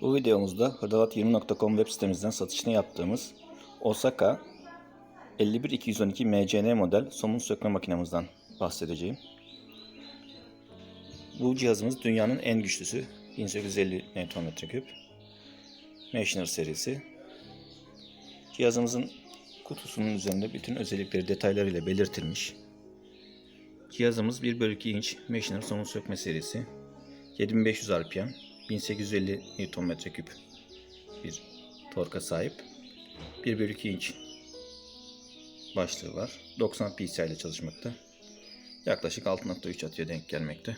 Bu videomuzda hırdavat20.com web sitemizden satışını yaptığımız Osaka 51212 MCN model somun sökme makinemizden bahsedeceğim. Bu cihazımız dünyanın en güçlüsü 1850 Nm3 Maschiner serisi. Cihazımızın kutusunun üzerinde bütün özellikleri detaylarıyla belirtilmiş. Cihazımız 1 bölü 2 inç Maschiner somun sökme serisi. 7500 RPM, 1850 Nm3 bir torka sahip. 1 bölü 2 inç başlığı var. 90 PSI ile çalışmakta. Yaklaşık 6.3 atıya denk gelmekte.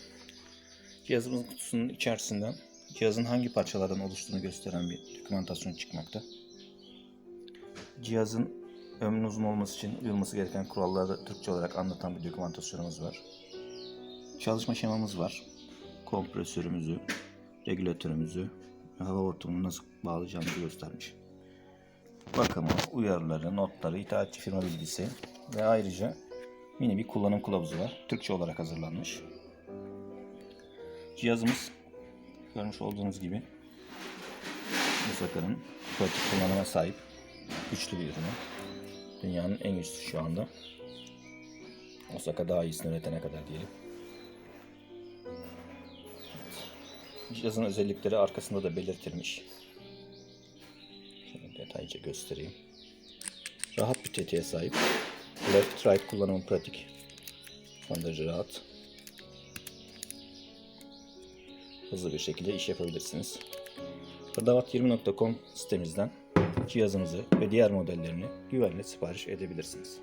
Cihazımızın kutusunun içerisinden cihazın hangi parçalardan oluştuğunu gösteren bir dokümantasyon çıkmakta. Cihazın ömrünün uzun olması için uyulması gereken kuralları Türkçe olarak anlatan bir dokümantasyonumuz var. Çalışma şemamız var. Kompresörümüzü, regülatörümüzü hava hortumunu nasıl bağlayacağımızı göstermiş. Bakımı, uyarıları, notları, ithalatçı firma bilgisi ve ayrıca mini bir kullanım kılavuzu var. Türkçe olarak hazırlanmış. Cihazımız görmüş olduğunuz gibi Osaka'nın pratik kullanıma sahip güçlü bir ürünü. Dünyanın en güçlüsü şu anda. Osaka daha iyisini üretene kadar diyelim. Cihazın özellikleri arkasında da belirtilmiş. Şöyle detaylıca göstereyim. Rahat bir tetiğe sahip. Left right kullanımı pratik. Son derece rahat. Hızlı bir şekilde iş yapabilirsiniz. Hırdavat20.com sitemizden cihazınızı ve diğer modellerini güvenle sipariş edebilirsiniz.